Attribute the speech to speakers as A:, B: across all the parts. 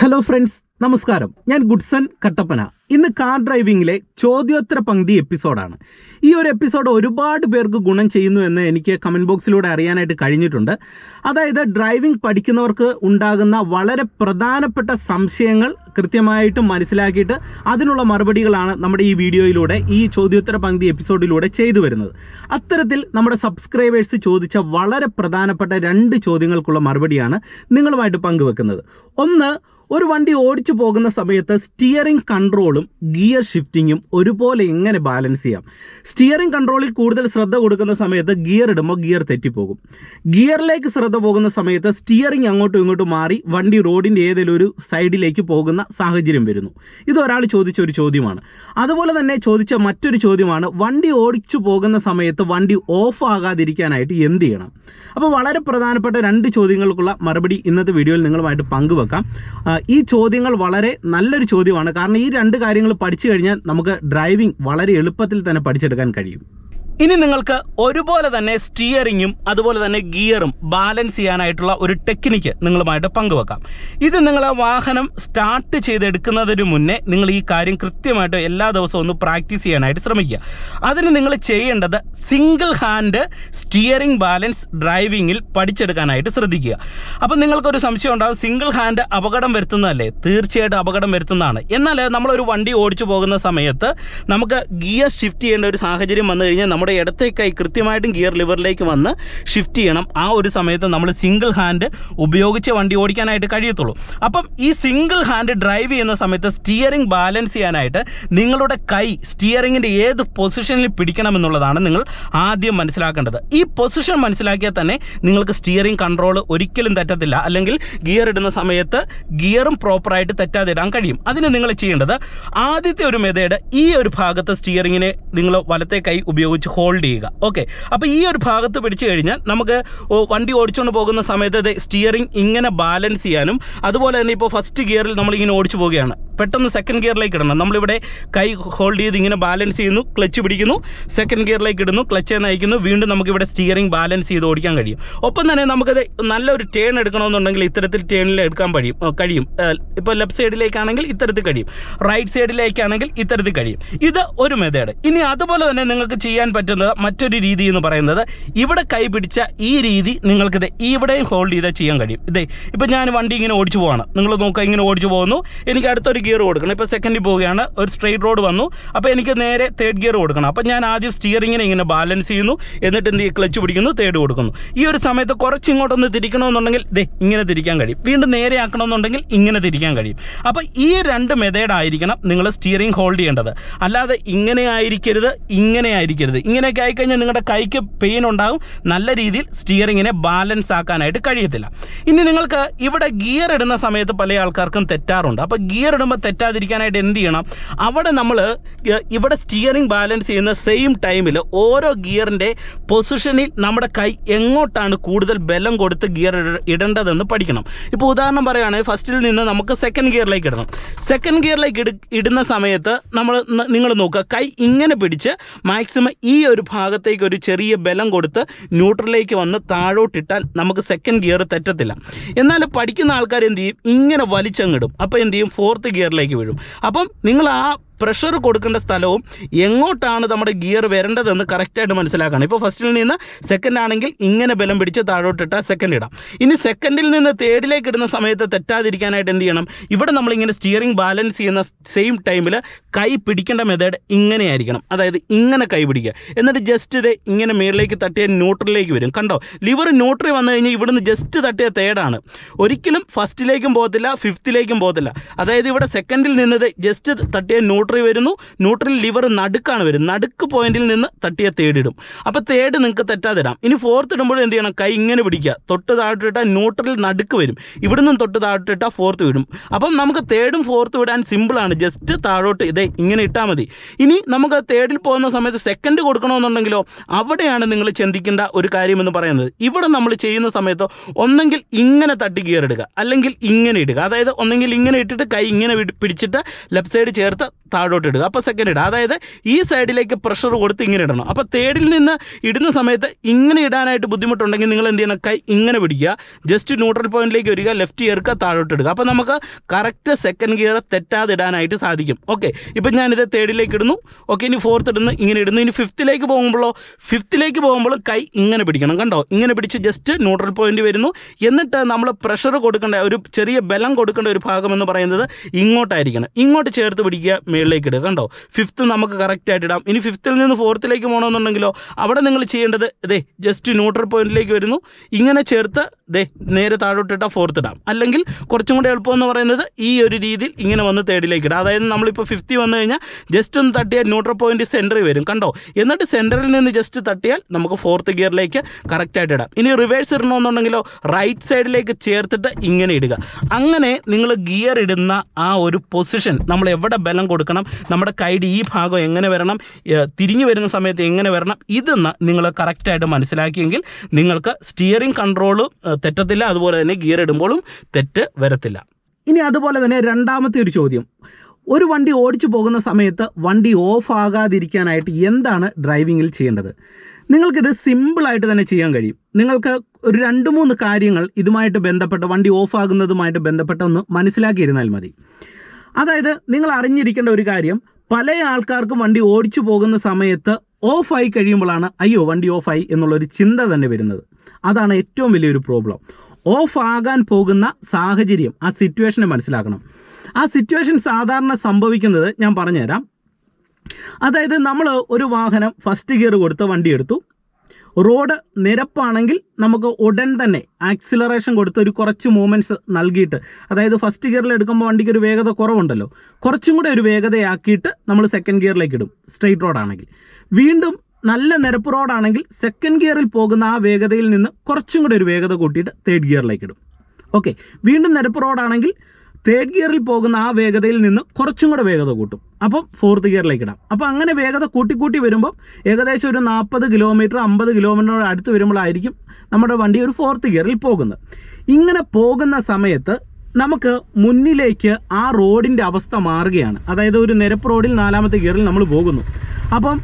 A: Hello friends നമസ്കാരം. ഞാൻ Goodson Kattappana. ഇന്ന് കാർ ഡ്രൈവിംഗിലെ ചോദ്യോത്തര പങ്ക്തി എപ്പിസോഡാണ് ഈ ഒരു എപ്പിസോഡ് ഒരുപാട് പേർക്ക് ഗുണം ചെയ്യുന്നു എന്ന് എനിക്ക് കമന്റ് ബോക്സിലൂടെ അറിയാനായിട്ട് കഴിഞ്ഞിട്ടുണ്ട്. അതായത് ഡ്രൈവിംഗ് പഠിക്കുന്നവർക്ക് ഉണ്ടാകുന്ന വളരെ പ്രധാനപ്പെട്ട സംശയങ്ങൾ കൃത്യമായിട്ട് മനസ്സിലാക്കിയിട്ട് അതിനുള്ള മറുപടികളാണ് നമ്മുടെ ഈ വീഡിയോയിലൂടെ ഈ ചോദ്യോത്തര പങ്ക്തി എപ്പിസോഡിലൂടെ ചെയ്തു വരുന്നത്. അത്തരത്തിൽ നമ്മുടെ സബ്സ്ക്രൈബേഴ്സ് ചോദിച്ച വളരെ പ്രധാനപ്പെട്ട രണ്ട് ചോദ്യങ്ങൾക്കുള്ള മറുപടിയാണ് നിങ്ങളുമായിട്ട് പങ്കുവെക്കുന്നത്. ഒന്ന് ഒരു വണ്ടി ഓടിച്ചു പോകുന്ന സമയത്ത് സ്റ്റിയറിംഗ് കൺട്രോളും ഗിയർ ഷിഫ്റ്റിങ്ങും ഒരുപോലെ എങ്ങനെ ബാലൻസ് ചെയ്യാം. സ്റ്റിയറിംഗ് കൺട്രോളിൽ കൂടുതൽ ശ്രദ്ധ കൊടുക്കുന്ന സമയത്ത് ഗിയർ ഇടുമ്പോൾ ഗിയർ തെറ്റിപ്പോകും. ഗിയറിലേക്ക് ശ്രദ്ധ പോകുന്ന സമയത്ത് സ്റ്റിയറിംഗ് അങ്ങോട്ടും ഇങ്ങോട്ടും മാറി വണ്ടി റോഡിന്റെ ഏതെങ്കിലും ഒരു സൈഡിലേക്ക് പോകുന്ന സാഹചര്യം വരുന്നു. ഇത് ഒരാൾ ചോദിച്ച ഒരു ചോദ്യമാണ്. അതുപോലെ തന്നെ ചോദിച്ച മറ്റൊരു ചോദ്യമാണ് വണ്ടി ഓടിച്ചു പോകുന്ന സമയത്ത് വണ്ടി ഓഫ് ആകാതിരിക്കാനായിട്ട് എന്ത് ചെയ്യണം? അപ്പോൾ വളരെ പ്രധാനപ്പെട്ട രണ്ട് ചോദ്യങ്ങൾക്കുള്ള മറുപടി ഇന്നത്തെ വീഡിയോയിൽ നിങ്ങളുമായിട്ട് പങ്കുവെക്കാം. ഈ ചോദ്യങ്ങൾ വളരെ നല്ലൊരു ചോദ്യമാണ്. കാരണം ഈ രണ്ട് കാര്യങ്ങൾ പഠിച്ചു കഴിഞ്ഞാൽ നമുക്ക് ഡ്രൈവിംഗ് വളരെ എളുപ്പത്തിൽ തന്നെ പഠിച്ചെടുക്കാൻ കഴിയും. ഇനി നിങ്ങൾക്ക് ഒരുപോലെ തന്നെ സ്റ്റിയറിങ്ങും അതുപോലെ തന്നെ ഗിയറും ബാലൻസ് ചെയ്യാനായിട്ടുള്ള ഒരു ടെക്നിക്ക് നിങ്ങളുമായിട്ട് പങ്കുവെക്കാം. ഇത് നിങ്ങൾ വാഹനം സ്റ്റാർട്ട് ചെയ്തെടുക്കുന്നതിന് മുന്നേ നിങ്ങൾ ഈ കാര്യം കൃത്യമായിട്ട് എല്ലാ ദിവസവും ഒന്ന് പ്രാക്ടീസ് ചെയ്യാനായിട്ട് ശ്രമിക്കുക. അതിന് നിങ്ങൾ ചെയ്യേണ്ടത് സിംഗിൾ ഹാൻഡ് സ്റ്റിയറിംഗ് ബാലൻസ് ഡ്രൈവിങ്ങിൽ പഠിച്ചെടുക്കാനായിട്ട് ശ്രദ്ധിക്കുക. അപ്പം നിങ്ങൾക്കൊരു സംശയം ഉണ്ടാകും സിംഗിൾ ഹാൻഡ് അപകടം വരുത്തുന്നതല്ലേ? തീർച്ചയായിട്ടും അപകടം വരുത്തുന്നതാണ്. എന്നാൽ നമ്മളൊരു വണ്ടി ഓടിച്ചു പോകുന്ന സമയത്ത് നമുക്ക് ഗിയർ ഷിഫ്റ്റ് ചെയ്യേണ്ട ഒരു സാഹചര്യം വന്നു കഴിഞ്ഞാൽ നമ്മുടെ ഇടത്തെ കൈ കൃത്യമായിട്ടും ഗിയർ ലിവറിലേക്ക് വന്ന് ഷിഫ്റ്റ് ചെയ്യണം. ആ ഒരു സമയത്ത് നമ്മൾ സിംഗിൾ ഹാൻഡ് ഉപയോഗിച്ച് വണ്ടി ഓടിക്കാനായിട്ട് കഴിയത്തുള്ളൂ. അപ്പം ഈ സിംഗിൾ ഹാൻഡ് ഡ്രൈവ് ചെയ്യുന്ന സമയത്ത് സ്റ്റിയറിംഗ് ബാലൻസ് ചെയ്യാനായിട്ട് നിങ്ങളുടെ കൈ സ്റ്റിയറിങ്ങിന്റെ ഏത് പൊസിഷനിൽ പിടിക്കണമെന്നുള്ളതാണ് നിങ്ങൾ ആദ്യം മനസ്സിലാക്കേണ്ടത്. ഈ പൊസിഷൻ മനസ്സിലാക്കിയാൽ തന്നെ നിങ്ങൾക്ക് സ്റ്റിയറിംഗ് കൺട്രോൾ ഒരിക്കലും തെറ്റത്തില്ല. അല്ലെങ്കിൽ ഗിയർ ഇടുന്ന സമയത്ത് ഗിയറും പ്രോപ്പറായിട്ട് തെറ്റാതെ ഇടാൻ കഴിയും. അതിന് നിങ്ങൾ ചെയ്യേണ്ടത് ആദ്യത്തെ ഒരു മെതേഡ് ഈ ഒരു ഭാഗത്ത് സ്റ്റിയറിങ്ങിനെ നിങ്ങൾ വലത്തെ കൈ ഉപയോഗിച്ച് ഹോൾഡ് ചെയ്യുക. ഓക്കെ അപ്പോൾ ഈ ഒരു ഭാഗത്ത് പിടിച്ചു കഴിഞ്ഞാൽ നമുക്ക് വണ്ടി ഓടിച്ചുകൊണ്ട് പോകുന്ന സമയത്ത് സ്റ്റിയറിംഗ് ഇങ്ങനെ ബാലൻസ് ചെയ്യാനും അതുപോലെ തന്നെ ഇപ്പോൾ ഫസ്റ്റ് ഗിയറിൽ നമ്മളിങ്ങനെ ഓടിച്ചു പോവുകയാണ്. പെട്ടെന്ന് സെക്കൻഡ് ഗിയറിലേക്ക് ഇടണം. നമ്മളിവിടെ കൈ ഹോൾഡ് ചെയ്ത് ഇങ്ങനെ ബാലൻസ് ചെയ്യുന്നു ക്ലച്ച് പിടിക്കുന്നു. സെക്കൻഡ് ഗിയറിലേക്ക് ഇടുന്നു ക്ലച്ച് നയിക്കുന്നു വീണ്ടും നമുക്കിവിടെ സ്റ്റിയറിംഗ് ബാലൻസ് ചെയ്ത് ഓടിക്കാൻ കഴിയും. ഒപ്പം തന്നെ നമുക്കത് നല്ലൊരു ടേൺ എടുക്കണമെന്നുണ്ടെങ്കിൽ ഇത്തരത്തിൽ ടേണിൽ എടുക്കാൻ കഴിയും. കഴിയും ഇപ്പോൾ ലെഫ്റ്റ് സൈഡിലേക്കാണെങ്കിൽ ഇത്തരത്തിൽ കഴിയും. റൈറ്റ് സൈഡിലേക്കാണെങ്കിൽ ഇത്തരത്തിൽ കഴിയും. ഇത് ഒരു മെത്തേഡ് ഇനി അതുപോലെ തന്നെ നിങ്ങൾക്ക് ചെയ്യാൻ പറ്റുന്നത് മറ്റൊരു രീതി എന്ന് പറയുന്നത് ഇവിടെ കൈ പിടിച്ച ഈ രീതി നിങ്ങൾക്കിത് ഇവിടെയും ഹോൾഡ് ചെയ്താൽ ചെയ്യാൻ കഴിയും. ഇതേ ഇപ്പം ഞാൻ വണ്ടി ഇങ്ങനെ ഓടിച്ചു പോവാണ്. നിങ്ങൾ നോക്കുക ഇങ്ങനെ ഓടിച്ചു പോകുന്നു. എനിക്ക് അടുത്തൊരു ഗിയർ കൊടുക്കണം. ഇപ്പോൾ സെക്കൻഡിൽ പോവുകയാണ്. ഒരു സ്ട്രെയിറ്റ് റോഡ് വന്നു. അപ്പോൾ എനിക്ക് നേരെ തേർഡ് ഗിയർ കൊടുക്കണം. അപ്പോൾ ഞാൻ ആദ്യം സ്റ്റിയറിങ്ങിനെ ഇങ്ങനെ ബാലൻസ് ചെയ്യുന്നു. എന്നിട്ട് എന്ത് ക്ലച്ച് പിടിക്കുന്നു തേർഡ് കൊടുക്കുന്നു. ഈ ഒരു സമയത്ത് കുറച്ച് ഇങ്ങോട്ടൊന്ന് തിരിക്കണമെന്നുണ്ടെങ്കിൽ ദേ ഇങ്ങനെ തിരിക്കാൻ കഴിയും. വീണ്ടും നേരെ ആക്കണമെന്നുണ്ടെങ്കിൽ ഇങ്ങനെ തിരിക്കാൻ കഴിയും. അപ്പോൾ ഈ രണ്ട് മെത്തേഡ് ആയിരിക്കണം നിങ്ങൾ സ്റ്റിയറിംഗ് ഹോൾഡ് ചെയ്യേണ്ടത്. അല്ലാതെ ഇങ്ങനെ ആയിരിക്കരുത് ഇങ്ങനെ ആയിരിക്കരുത്. ഇങ്ങനെയൊക്കെ ആയിക്കഴിഞ്ഞാൽ നിങ്ങളുടെ കൈക്ക് പെയിൻ ഉണ്ടാകും. നല്ല രീതിയിൽ സ്റ്റിയറിങ്ങിനെ ബാലൻസ് ആക്കാനായിട്ട് കഴിയത്തില്ല. ഇനി നിങ്ങൾക്ക് ഇവിടെ ഗിയർ ഇടുന്ന സമയത്ത് പല ആൾക്കാർക്കും തെറ്റാറുണ്ട്. അപ്പോൾ ഗിയർ ഇടുമ്പോൾ തെറ്റാതിരിക്കാനായിട്ട് എന്ത് ചെയ്യണം? അവിടെ നമ്മൾ ഇവിടെ സ്റ്റിയറിംഗ് ബാലൻസ് ചെയ്യുന്ന സെയിം ടൈമിൽ ഓരോ ഗിയറിന്റെ പൊസിഷനിൽ നമ്മുടെ കൈ എങ്ങോട്ടാണ് കൂടുതൽ ബലം കൊടുത്ത് ഗിയർ ഇടേണ്ടതെന്ന് പഠിക്കണം. ഇപ്പോൾ ഉദാഹരണം പറയുകയാണെങ്കിൽ ഫസ്റ്റിൽ നിന്ന് നമുക്ക് സെക്കൻഡ് ഗിയറിലേക്ക് ഇടണം. സെക്കൻഡ് ഗിയറിലേക്ക് ഇട ഇടുന്ന സമയത്ത് നമ്മൾ നിങ്ങൾ നോക്കുക കൈ ഇങ്ങനെ പിടിച്ച് മാക്സിമം ഈ ഒരു ഭാഗത്തേക്ക് ഒരു ചെറിയ ബലം കൊടുത്ത് ന്യൂട്രലിലേക്ക് വന്ന് താഴോട്ടിട്ടാൽ നമുക്ക് സെക്കൻഡ് ഗിയർ തെറ്റത്തില്ല. എന്നാൽ പഠിക്കുന്ന ആൾക്കാർ എന്ത് ചെയ്യും? ഇങ്ങനെ വലിച്ചങ്ങിടും അപ്പോൾ എന്ത് ചെയ്യും? ഫോർത്ത് ഗിയറിലേക്ക് വീഴും. അപ്പം നിങ്ങൾ ആ പ്രഷർ കൊടുക്കേണ്ട സ്ഥലവും എങ്ങോട്ടാണ് നമ്മുടെ ഗിയർ വരേണ്ടതെന്ന് കറക്റ്റായിട്ട് മനസ്സിലാക്കണം. ഇപ്പോൾ ഫസ്റ്റിൽ നിന്ന് സെക്കൻഡ് ആണെങ്കിൽ ഇങ്ങനെ ബലം പിടിച്ച് താഴോട്ടിട്ടാൽ സെക്കൻഡ് ഇടാം. ഇനി സെക്കൻഡിൽ നിന്ന് തേർഡിലേക്ക് ഇടുന്ന സമയത്ത് തെറ്റാതിരിക്കാനായിട്ട് എന്ത് ചെയ്യണം? ഇവിടെ നമ്മളിങ്ങനെ സ്റ്റിയറിംഗ് ബാലൻസ് ചെയ്യുന്ന സെയിം ടൈമിൽ കൈ പിടിക്കേണ്ട മെത്തേഡ് ഇങ്ങനെയായിരിക്കണം. അതായത് ഇങ്ങനെ കൈ പിടിക്കുക. എന്നിട്ട് ജസ്റ്റ് ഇത് ഇങ്ങനെ മേളിലേക്ക് തട്ടിയാൽ ന്യൂട്രലിലേക്ക് വരും. കണ്ടോ? ലിവർ ന്യൂട്രൽ വന്നു കഴിഞ്ഞാൽ ഇവിടുന്ന് ജസ്റ്റ് തട്ടിയ തേർഡാണ് ഒരിക്കലും ഫസ്റ്റിലേക്കും പോകത്തില്ല ഫിഫ്ത്തിലേക്കും പോകത്തില്ല. അതായത് ഇവിടെ സെക്കൻഡിൽ നിന്നത് ജസ്റ്റ് തട്ടിയ ന്യൂട്രൽ വരുന്നു. ന്യൂട്രൽ ലിവർ നടുക്കാണ് വരുന്നത്. നടുക്ക് പോയിന്റിൽ നിന്ന് തട്ടിയ തേടിടും അപ്പോൾ തേട് നിങ്ങൾക്ക് തെറ്റാതിടാം ഇനി ഫോർത്ത് ഇടുമ്പോൾ എന്ത് ചെയ്യണം? കൈ ഇങ്ങനെ പിടിക്കുക. തൊട്ട് താഴോട്ടിട്ടാൽ ന്യൂട്രൽ നടുക്ക് വരും. ഇവിടെ നിന്നും തൊട്ട് താഴോട്ടിട്ടാൽ ഫോർത്ത് വിടും. അപ്പം നമുക്ക് തേടും ഫോർത്ത് വിടാൻ സിമ്പിളാണ് ജസ്റ്റ് താഴോട്ട് ഇതേ ഇങ്ങനെ ഇട്ടാൽ മതി. ഇനി നമുക്ക് തേർഡിൽ പോകുന്ന സമയത്ത് സെക്കൻഡ് കൊടുക്കണമെന്നുണ്ടെങ്കിലോ അവിടെയാണ് നിങ്ങൾ ചിന്തിക്കേണ്ട ഒരു കാര്യമെന്ന് പറയുന്നത്. ഇവിടെ നമ്മൾ ചെയ്യുന്ന സമയത്ത് ഒന്നെങ്കിൽ ഇങ്ങനെ തട്ടി ഗിയർ അല്ലെങ്കിൽ ഇങ്ങനെ ഇടുക. അതായത് ഒന്നെങ്കിൽ ഇങ്ങനെ ഇട്ടിട്ട് കൈ ഇങ്ങനെ പിടി- പിടിച്ചിട്ട് ലെഫ്റ്റ് സൈഡ് ചേർത്ത് താഴോട്ട് ഇടുക അപ്പോൾ സെക്കൻഡ് ഇടുക. അതായത് ഈ സൈഡിലേക്ക് പ്രഷർ കൊടുത്ത് ഇങ്ങനെ ഇടണം. അപ്പോൾ തേർഡിൽ നിന്ന് ഇടുന്ന സമയത്ത് ഇങ്ങനെ ഇടാനായിട്ട് ബുദ്ധിമുട്ടുണ്ടെങ്കിൽ നിങ്ങൾ എന്ത് ചെയ്യണം? കൈ ഇങ്ങനെ പിടിക്കുക. ജസ്റ്റ് ന്യൂട്രൽ പോയിന്റിലേക്ക് വരിക. ലെഫ്റ്റ് ഇയർക്ക് താഴോട്ട് ഇടുക. അപ്പോൾ നമുക്ക് കറക്റ്റ് സെക്കൻഡ് ഗിയർ തെറ്റാതെ ഇടാനായിട്ട് സാധിക്കും. ഓക്കെ ഇപ്പം ഞാനിത് തേർഡിലേക്ക് ഇടുന്നു. ഓക്കെ ഇനി ഫോർത്ത് ഇടുന്നു. ഇങ്ങനെ ഇടുന്നു. ഇനി ഫിഫ്ത്തിലേക്ക് പോകുമ്പോഴോ? ഫിഫ്ത്തിലേക്ക് പോകുമ്പോൾ കൈ ഇങ്ങനെ പിടിക്കണം. കണ്ടോ? ഇങ്ങനെ പിടിച്ച് ജസ്റ്റ് ന്യൂട്രൽ പോയിന്റ് വരുന്നു. എന്നിട്ട് നമ്മൾ പ്രഷർ കൊടുക്കേണ്ട ഒരു ചെറിയ ബലം കൊടുക്കേണ്ട ഒരു ഭാഗം എന്ന് പറയുന്നത് ഇങ്ങോട്ടായിരിക്കണം. ഇങ്ങോട്ട് ചേർത്ത് പിടിക്കുക. മേളിലേക്ക് ഇടുക. കണ്ടോ? ഫിഫ്ത്ത് നമുക്ക് കറക്റ്റായിട്ട് ഇടാം. ഇനി ഫിഫ്ത്തിൽ നിന്ന് ഫോർത്തിലേക്ക് പോകണമെന്നുണ്ടെങ്കിലോ അവിടെ നിങ്ങൾ ചെയ്യേണ്ടത് ദേ ജസ്റ്റ് ന്യൂട്രൽ പോയിന്റിലേക്ക് വരുന്നു. ഇങ്ങനെ ചേർത്ത് ദേ നേരെ താഴോട്ടിട്ടാൽ ഫോർത്ത് ഇടാം. അല്ലെങ്കിൽ കുറച്ചും കൂടി എളുപ്പം എന്ന് പറയുന്നത് ഈ ഒരു രീതിയിൽ ഇങ്ങനെ വന്ന് തേർഡിലേക്ക് ഇടാം. അതായത് നമ്മളിപ്പോൾ ഫിഫ്റ്റി വന്നു കഴിഞ്ഞാൽ ജസ്റ്റ് ഒന്ന് തട്ടിയാൽ ന്യൂട്രൽ പോയിന്റ് സെന്ററിൽ വരും. കണ്ടോ? എന്നിട്ട് സെന്ററിൽ നിന്ന് ജസ്റ്റ് തട്ടിയാൽ നമുക്ക് ഫോർത്ത് ഗിയറിലേക്ക് കറക്റ്റായിട്ട് ഇടാം. ഇനി റിവേഴ്സ് ഇടണമെന്നുണ്ടെങ്കിലോ റൈറ്റ് സൈഡിലേക്ക് ചേർത്തിട്ട് ഇങ്ങനെ ഇടുക. അങ്ങനെ നിങ്ങൾ ഗിയർ ഇടുന്ന ആ ഒരു പൊസിഷൻ നമ്മൾ എവിടെ ബലം കൊടുക്കണം നമ്മുടെ കൈയുടെ ഈ ഭാഗം എങ്ങനെ വരണം തിരിഞ്ഞു വരുന്ന സമയത്ത് എങ്ങനെ വരണം ഇതെന്ന് നിങ്ങൾ കറക്റ്റായിട്ട് മനസ്സിലാക്കിയെങ്കിൽ നിങ്ങൾക്ക് സ്റ്റിയറിംഗ് കൺട്രോൾ തെറ്റത്തില്ല അതുപോലെ തന്നെ ഗിയർ ഇടുമ്പോഴും തെറ്റ് വരത്തില്ല. ഇനി അതുപോലെ തന്നെ രണ്ടാമത്തെ ഒരു ചോദ്യം. ഒരു വണ്ടി ഓടിച്ചു പോകുന്ന സമയത്ത് വണ്ടി ഓഫ് ആകാതിരിക്കാനായിട്ട് എന്താണ് ഡ്രൈവിങ്ങിൽ ചെയ്യേണ്ടത്? നിങ്ങൾക്കിത് സിമ്പിളായിട്ട് തന്നെ ചെയ്യാൻ കഴിയും. നിങ്ങൾക്ക് ഒരു രണ്ട് മൂന്ന് കാര്യങ്ങൾ ഇതുമായിട്ട് ബന്ധപ്പെട്ട് വണ്ടി ഓഫ് ആകുന്നതുമായിട്ട് ബന്ധപ്പെട്ട് ഒന്ന് മനസ്സിലാക്കിയിരുന്നാൽ മതി. അതായത് നിങ്ങൾ അറിഞ്ഞിരിക്കേണ്ട ഒരു കാര്യം പല ആൾക്കാർക്കും വണ്ടി ഓടിച്ചു പോകുന്ന സമയത്ത് ഓഫായി കഴിയുമ്പോഴാണ് അയ്യോ വണ്ടി ഓഫായി എന്നുള്ളൊരു ചിന്ത തന്നെ വരുന്നത്. അതാണ് ഏറ്റവും വലിയൊരു പ്രോബ്ലം. ഓഫ് ആകാൻ പോകുന്ന സാഹചര്യം ആ സിറ്റുവേഷനെ മനസ്സിലാക്കണം. ആ സിറ്റുവേഷൻ സാധാരണ സംഭവിക്കുന്നത് ഞാൻ പറഞ്ഞുതരാം. അതായത് നമ്മൾ ഒരു വാഹനം ഫസ്റ്റ് ഗിയർ കൊടുത്ത് വണ്ടി എടുത്തു. റോഡ് നിരപ്പാണെങ്കിൽ നമുക്ക് ഉടൻ തന്നെ ആക്സിലറേഷൻ കൊടുത്ത് ഒരു കുറച്ച് മൂവ്മെന്റ്സ് നൽകിയിട്ട് അതായത് ഫസ്റ്റ് ഗിയറിൽ എടുക്കുമ്പോൾ വണ്ടിക്ക് ഒരു വേഗത കുറവുണ്ടല്ലോ. കുറച്ചും കൂടെ ഒരു വേഗതയാക്കിയിട്ട് നമ്മൾ സെക്കൻഡ് ഗിയറിലേക്ക് ഇടും സ്ട്രെയിറ്റ് റോഡാണെങ്കിൽ വീണ്ടും നല്ല നിരപ്പ് റോഡാണെങ്കിൽ സെക്കൻഡ് ഗിയറിൽ പോകുന്ന ആ വേഗതയിൽ നിന്ന് കുറച്ചും കൂടെ ഒരു വേഗത കൂട്ടിയിട്ട് തേർഡ് ഗിയറിലേക്ക് ഇടും. ഓക്കെ വീണ്ടും നിരപ്പ് റോഡാണെങ്കിൽ തേർഡ് ഗിയറിൽ പോകുന്ന ആ വേഗതയിൽ നിന്ന് കുറച്ചും കൂടെ വേഗത കൂട്ടും. അപ്പം ഫോർത്ത് ഗിയറിലേക്ക് ഇടാം. അപ്പോൾ അങ്ങനെ വേഗത കൂട്ടിക്കൂട്ടി കൂട്ടി വരുമ്പോൾ ഏകദേശം ഒരു നാൽപ്പത് കിലോമീറ്റർ അമ്പത് കിലോമീറ്ററിനോട് അടുത്ത് വരുമ്പോഴായിരിക്കും നമ്മുടെ വണ്ടി ഒരു ഫോർത്ത് ഗിയറിൽ പോകുന്നത്. ഇങ്ങനെ പോകുന്ന സമയത്ത് നമുക്ക് മുന്നിലേക്ക് ആ റോഡിന്റെ അവസ്ഥ മാറുകയാണ്. അതായത് ഒരു നിരപ്പ് റോഡിൽ നാലാമത്തെ ഗിയറിൽ നമ്മൾ പോകുന്നു. അപ്പം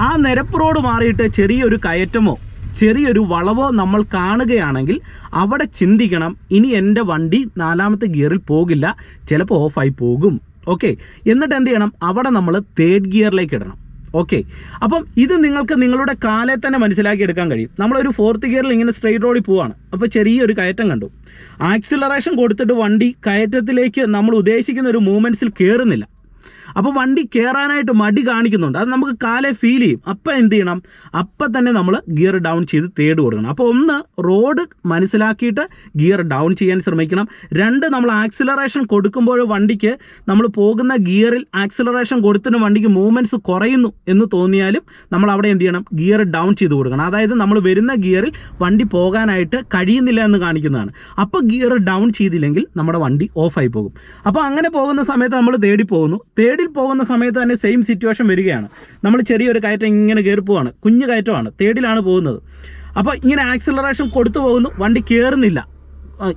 A: ആ നിരപ്പ് റോഡ് മാറിയിട്ട് ചെറിയൊരു കയറ്റമോ ചെറിയൊരു വളവോ നമ്മൾ കാണുകയാണെങ്കിൽ അവിടെ ചിന്തിക്കണം ഇനി എന്റെ വണ്ടി നാലാമത്തെ ഗിയറിൽ പോകില്ല ചിലപ്പോൾ ഓഫായി പോകും. ഓക്കെ. എന്നിട്ട് എന്ത് ചെയ്യണം? അവിടെ നമ്മൾ തേർഡ് ഗിയറിലേക്ക് ഇടണം. ഓക്കെ. അപ്പം ഇത് നിങ്ങൾക്ക് നിങ്ങളുടെ കാലെ തന്നെ മനസ്സിലാക്കി എടുക്കാൻ കഴിയും. നമ്മളൊരു ഫോർത്ത് ഗിയറിൽ ഇങ്ങനെ സ്ട്രെയിറ്റ് റോഡിൽ പോവാണ്. അപ്പോൾ ചെറിയൊരു കയറ്റം കണ്ടു. ആക്സിലറേഷൻ കൊടുത്തിട്ട് വണ്ടി കയറ്റത്തിലേക്ക് നമ്മൾ ഉദ്ദേശിക്കുന്ന ഒരു മൂവ്മെന്റ്സിൽ കയറുന്നില്ല അപ്പോൾ വണ്ടി കയറാനായിട്ട് മടി കാണിക്കുന്നുണ്ട്. അത് നമുക്ക് കാലെ ഫീൽ ചെയ്യും. അപ്പം എന്ത് ചെയ്യണം? അപ്പം തന്നെ നമ്മൾ ഗിയർ ഡൗൺ ചെയ്ത് തേട് കൊടുക്കണം. അപ്പോൾ ഒന്ന് റോഡ് മനസ്സിലാക്കിയിട്ട് ഗിയർ ഡൗൺ ചെയ്യാൻ ശ്രമിക്കണം. രണ്ട് നമ്മൾ ആക്സിലറേഷൻ കൊടുക്കുമ്പോൾ വണ്ടിക്ക് നമ്മൾ പോകുന്ന ഗിയറിൽ ആക്സിലറേഷൻ കൊടുത്തിട്ട് വണ്ടിക്ക് മൂവ്മെന്റ്സ് കുറയുന്നു എന്ന് തോന്നിയാലും നമ്മൾ അവിടെ എന്ത് ചെയ്യണം? ഗിയർ ഡൗൺ ചെയ്ത് കൊടുക്കണം. അതായത് നമ്മൾ വരുന്ന ഗിയറിൽ വണ്ടി പോകാനായിട്ട് കഴിയുന്നില്ല എന്ന് കാണിക്കുന്നതാണ്. അപ്പോൾ ഗിയർ ഡൗൺ ചെയ്തില്ലെങ്കിൽ നമ്മുടെ വണ്ടി ഓഫായി പോകും. അപ്പോൾ അങ്ങനെ പോകുന്ന സമയത്ത് നമ്മൾ തേടി പോകുന്നു. തേടി പോകുന്ന സമയത്ത് തന്നെ സെയിം സിറ്റുവേഷൻ വരികയാണ്. നമ്മൾ ചെറിയൊരു കയറ്റം ഇങ്ങനെ കയറി പോവാണ്. കുഞ്ഞു കയറ്റമാണ്. തേടിലാണ് പോകുന്നത്. അപ്പോൾ ഇങ്ങനെ ആക്സിലറേഷൻ കൊടുത്തു പോകുന്നു. വണ്ടി കയറുന്നില്ല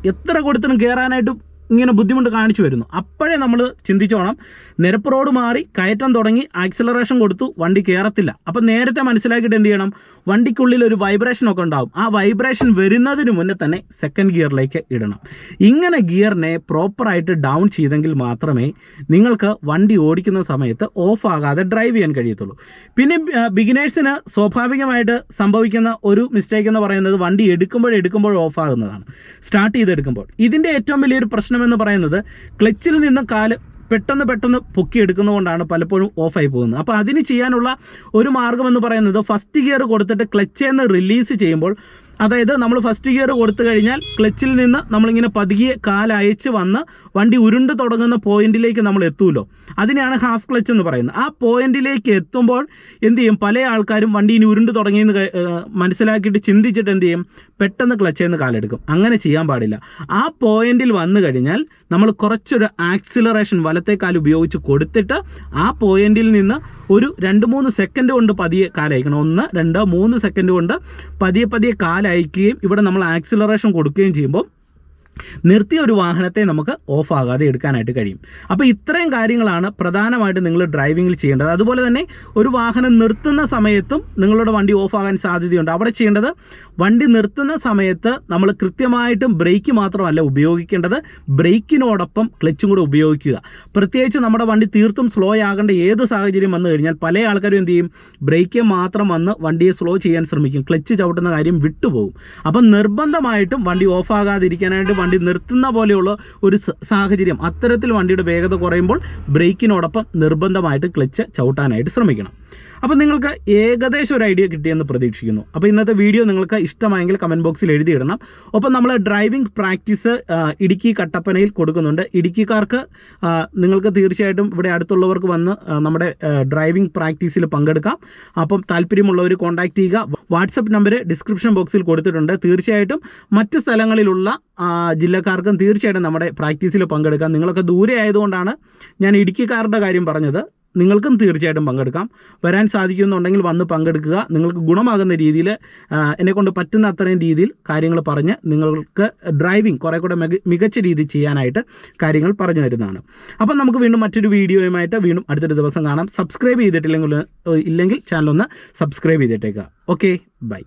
A: എത്ര കൊടുത്തിട്ടും കയറാനായിട്ട് ഇങ്ങനെ ബുദ്ധിമുട്ട് കാണിച്ചു വരുന്നു. അപ്പോഴേ നമ്മൾ ചിന്തിച്ചോണം നിരപ്പ് റോഡ് മാറി കയറ്റം തുടങ്ങി ആക്സിലറേഷൻ കൊടുത്തു വണ്ടി കയറത്തില്ല അപ്പം നേരത്തെ മനസ്സിലാക്കിയിട്ട് എന്ത് ചെയ്യണം? വണ്ടിക്കുള്ളിൽ ഒരു വൈബ്രേഷൻ ഒക്കെ ഉണ്ടാവും. ആ വൈബ്രേഷൻ വരുന്നതിന് മുന്നേ തന്നെ സെക്കൻഡ് ഗിയറിലേക്ക് ഇടണം. ഇങ്ങനെ ഗിയറിനെ പ്രോപ്പറായിട്ട് ഡൗൺ ചെയ്തെങ്കിൽ മാത്രമേ നിങ്ങൾക്ക് വണ്ടി ഓടിക്കുന്ന സമയത്ത് ഓഫ് ആകാതെ ഡ്രൈവ് ചെയ്യാൻ കഴിയത്തുള്ളൂ. പിന്നെ ബിഗിനേഴ്സിന് സ്വാഭാവികമായിട്ട് സംഭവിക്കുന്ന ഒരു മിസ്റ്റേക്ക് എന്ന് പറയുന്നത് വണ്ടി എടുക്കുമ്പോൾ എടുക്കുമ്പോൾ ഓഫ് ആകുന്നതാണ്. സ്റ്റാർട്ട് ചെയ്തെടുക്കുമ്പോൾ. ഇതിന്റെ ഏറ്റവും വലിയൊരു പ്രശ്നമെന്ന് പറയുന്നത് ക്ലച്ചിൽ നിന്ന് കാൽ പെട്ടെന്ന് പെട്ടെന്ന് പൊക്കിയെടുക്കുന്നതുകൊണ്ടാണ് പലപ്പോഴും ഓഫായി പോകുന്നത്. അപ്പോൾ അതിന് ചെയ്യാനുള്ള ഒരു മാർഗം എന്ന് പറയുന്നത് ഫസ്റ്റ് ഗിയർ കൊടുത്തിട്ട് ക്ലച്ചിൽ നിന്ന് റിലീസ് ചെയ്യുമ്പോൾ അതായത് നമ്മൾ ഫസ്റ്റ് ഗിയർ കൊടുത്തു കഴിഞ്ഞാൽ ക്ലച്ചിൽ നിന്ന് നമ്മളിങ്ങനെ പതുകിയെ കാലയച്ച് വന്ന് വണ്ടി ഉരുണ്ട് തുടങ്ങുന്ന പോയിന്റിലേക്ക് നമ്മൾ എത്തുമല്ലോ അതിനെയാണ് ഹാഫ് ക്ലച്ച് എന്ന് പറയുന്നത്. ആ പോയിന്റിലേക്ക് എത്തുമ്പോൾ എന്ത് ചെയ്യും? പല ആൾക്കാരും വണ്ടി ഇനി ഉരുണ്ട് തുടങ്ങിയെന്ന് മനസ്സിലാക്കിയിട്ട് ചിന്തിച്ചിട്ട് എന്ത് ചെയ്യും? പെട്ടെന്ന് ക്ലച്ചിൽ നിന്ന് കാലെടുക്കും അങ്ങനെ ചെയ്യാൻ പാടില്ല. ആ പോയിന്റിൽ വന്നു കഴിഞ്ഞാൽ നമ്മൾ കുറച്ചൊരു ആക്സിലറേഷൻ വലത്തെ കാൽ ഉപയോഗിച്ച് കൊടുത്തിട്ട് ആ പോയിന്റിൽ നിന്ന് ഒരു രണ്ട് മൂന്ന് സെക്കൻഡ് കൊണ്ട് പതിയെ കാലയക്കണം ഒന്ന് രണ്ട് മൂന്ന് സെക്കൻഡ് കൊണ്ട് പതിയെ പതിയെ കാലയക്കുകയും ഇവിടെ നമ്മൾ ആക്സിലറേഷൻ കൊടുക്കുകയും ചെയ്യുമ്പോൾ നിർത്തിയ ഒരു വാഹനത്തെ നമുക്ക് ഓഫ് ആകാതെ എടുക്കാനായിട്ട് കഴിയും. അപ്പോൾ ഇത്രയും കാര്യങ്ങളാണ് പ്രധാനമായിട്ട് നിങ്ങൾ ഡ്രൈവിങ്ങിൽ ചെയ്യേണ്ടത്. അതുപോലെ തന്നെ ഒരു വാഹനം നിർത്തുന്ന സമയത്തും നിങ്ങളുടെ വണ്ടി ഓഫ് ആകാൻ സാധ്യതയുണ്ട്. അവിടെ ചെയ്യേണ്ടത് വണ്ടി നിർത്തുന്ന സമയത്ത് നമ്മൾ കൃത്യമായിട്ടും ബ്രേക്ക് മാത്രമല്ല ഉപയോഗിക്കേണ്ടത്. ബ്രേക്കിനോടൊപ്പം ക്ലച്ചും കൂടെ ഉപയോഗിക്കുക. പ്രത്യേകിച്ച് നമ്മുടെ വണ്ടി തീർത്തും സ്ലോ ആകേണ്ട ഏത് സാഹചര്യം വന്നു കഴിഞ്ഞാൽ പല ആൾക്കാരും എന്ത് ചെയ്യും? ബ്രേക്ക് മാത്രം വന്ന് വണ്ടിയെ സ്ലോ ചെയ്യാൻ ശ്രമിക്കും. ക്ലച്ച് ചവിട്ടുന്ന കാര്യം വിട്ടുപോകും. അപ്പം നിർബന്ധമായിട്ടും വണ്ടി ഓഫ് ആകാതിരിക്കാനായിട്ട് വണ്ടി നിർത്തുന്ന പോലെയുള്ള ഒരു സാഹചര്യം. അത്തരത്തിൽ വണ്ടിയുടെ വേഗത കുറയുമ്പോൾ ബ്രേക്കിനോടൊപ്പം നിർബന്ധമായിട്ട് ക്ലച്ച് ചവിട്ടാനായിട്ട് ശ്രമിക്കണം. അപ്പോൾ നിങ്ങൾക്ക് ഏകദേശം ഒരു ഐഡിയ കിട്ടിയെന്ന് പ്രതീക്ഷിക്കുന്നു. അപ്പോൾ ഇന്നത്തെ വീഡിയോ നിങ്ങൾക്ക് ഇഷ്ടമായെങ്കിൽ കമന്റ് ബോക്സിൽ എഴുതിയിടണം. ഒപ്പം നമ്മൾ ഡ്രൈവിംഗ് പ്രാക്ടീസ് ഇടുക്കി കട്ടപ്പനയിൽ കൊടുക്കുന്നുണ്ട്. ഇടുക്കിക്കാർക്ക് നിങ്ങൾക്ക് തീർച്ചയായിട്ടും ഇവിടെ അടുത്തുള്ളവർക്ക് വന്ന് നമ്മുടെ ഡ്രൈവിംഗ് പ്രാക്ടീസിൽ പങ്കെടുക്കാം. അപ്പം താല്പര്യമുള്ളവർ കോൺടാക്ട് ചെയ്യുക. വാട്സപ്പ് നമ്പർ ഡിസ്ക്രിപ്ഷൻ ബോക്സിൽ കൊടുത്തിട്ടുണ്ട്. തീർച്ചയായിട്ടും മറ്റ് സ്ഥലങ്ങളിലുള്ള ജില്ലക്കാർക്കും തീർച്ചയായിട്ടും നമ്മുടെ പ്രാക്ടീസിൽ പങ്കെടുക്കാം. നിങ്ങളൊക്കെ ദൂരെ ആയതുകൊണ്ടാണ് ഞാൻ ഇടുക്കിക്കാരുടെ കാര്യം പറഞ്ഞത്. നിങ്ങൾക്കും തീർച്ചയായിട്ടും പങ്കെടുക്കാം. വരാൻ സാധിക്കുന്നുണ്ടെങ്കിൽ വന്ന് പങ്കെടുക്കുക. നിങ്ങൾക്ക് ഗുണമാകുന്ന രീതിയിൽ എന്നെക്കൊണ്ട് പറ്റുന്ന അത്രയും രീതിയിൽ കാര്യങ്ങൾ പറഞ്ഞ് നിങ്ങൾക്ക് ഡ്രൈവിംഗ് കുറേ കൂടെ മിക മികച്ച രീതിയിൽ ചെയ്യാനായിട്ട് കാര്യങ്ങൾ പറഞ്ഞു തരുന്നതാണ്. അപ്പം നമുക്ക് വീണ്ടും മറ്റൊരു വീഡിയോയുമായിട്ട് വീണ്ടും അടുത്തൊരു ദിവസം കാണാം. സബ്സ്ക്രൈബ് ചെയ്തിട്ടില്ലെങ്കിൽ ഇല്ലെങ്കിൽ ചാനലൊന്ന് സബ്സ്ക്രൈബ് ചെയ്തിട്ടേക്കുക ഓക്കെ ബൈ